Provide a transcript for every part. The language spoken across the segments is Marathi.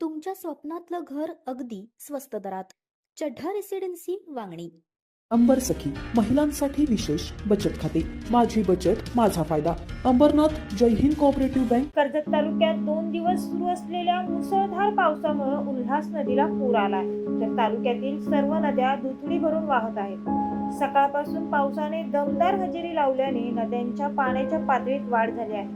तुमच्या स्वप्नातलं घर अगदी स्वस्त दरात. चढ्ढा रेसिडेन्सी वांगणी. अंबर सखी महिलांसाठी विशेष बचत खाते. माझी बचत माझा फायदा. अंबरनाथ जय हिंद कोऑपरेटिव्ह बँक कर्जत तालुक्यात दोन दिवस सुरू असलेल्या मुसळधार पावसामुळे उल्हास नदीला पूर आला आहे तर तालुक्यातील सर्व नद्या दुथडी भरून वाहत आहेत. सकाळपासून पावसाने दमदार हजेरी लावल्याने नद्यांच्या पाण्याच्या पातळीत वाढ झाली आहे.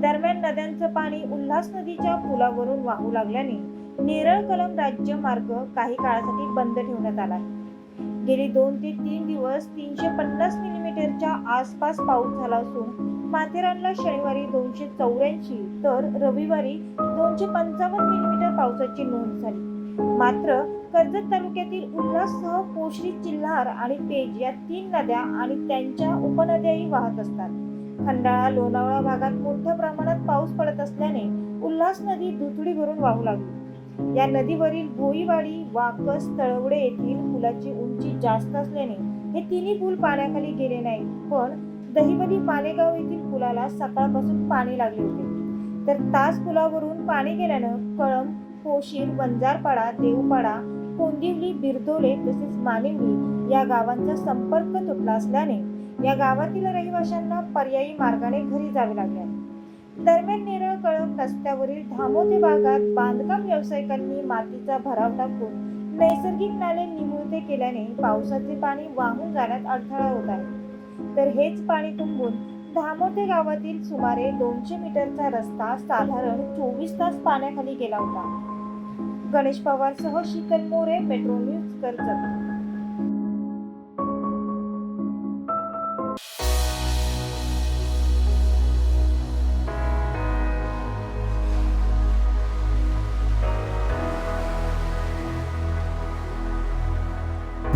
दरम्यान नद्यांचं पाणी उल्हास नदीच्या पुलावरून वाहू लागल्याने नेरळ कलम राज्य मार्ग काही काळासाठी बंद ठेवण्यात आला आहे. गेली दोन ते तीन दिवस तीनशे पन्नास मिलीमीटरच्या आसपास पाऊस झाला असून माथेरानला शनिवारी दोनशे चौऱ्याऐंशी तर रविवारी दोनशे पंचावन्न मिलीमीटर पावसाची नोंद झाली. मात्र कर्जत तालुक्यातील उल्हाससह पोशरी चिल्हार आणि पेज या तीन नद्या आणि त्यांच्या उपनद्याही वाहत असतात. खंडाळा लोणावळा भागात मोठ्या प्रमाणात पाऊस पडत असल्याने उल्हास नदी दुथडी भरून वाहू लागली. या नदीवरील भोईवाडी वाकस तळवडे येथील पुलाची उंची जास्त असल्याने हे तिन्ही पूल पाण्याखाली गेले नाहीत पण दहिवली मालेगाव येथील पुलाला सकाळपासून पाणी लागले होते. तर तास पुलावरून पाणी गेल्यानं कळंब पोशीर वंजारपाडा देवपाडा कोंदिवली बिरदोले तसेच मानिवली या गावांचा संपर्क तुटला असल्याने या गावातील रहिवाशांना पर्यायी मार्गाने घरी जावे लागले. दरम्यान नेरळ कळंब रस्त्यावरील धामोते भागात बांधकाम व्यावसायिकांनी मातीचा भराव टाकून नैसर्गिक नाले निमुळते केल्याने पावसाचे पाणी वाहून जाण्यात अडथळा होत आहे. तर हेच पाणी तुंबून धामोते गावातील सुमारे दोनशे मीटरचा रस्ता साधारण चोवीस तास पाण्याखाली गेला होता. गणेश पवार सह शीतल मोरे मेट्रो न्यूज कर्जत.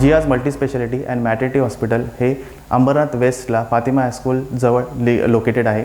जियाज मल्टीस्पेशालिटी अँड मॅटर्निटी हॉस्पिटल हे अंबरनाथ वेस्टला फातिमा हायस्कूल जवळ लि लोकेटेड आहे.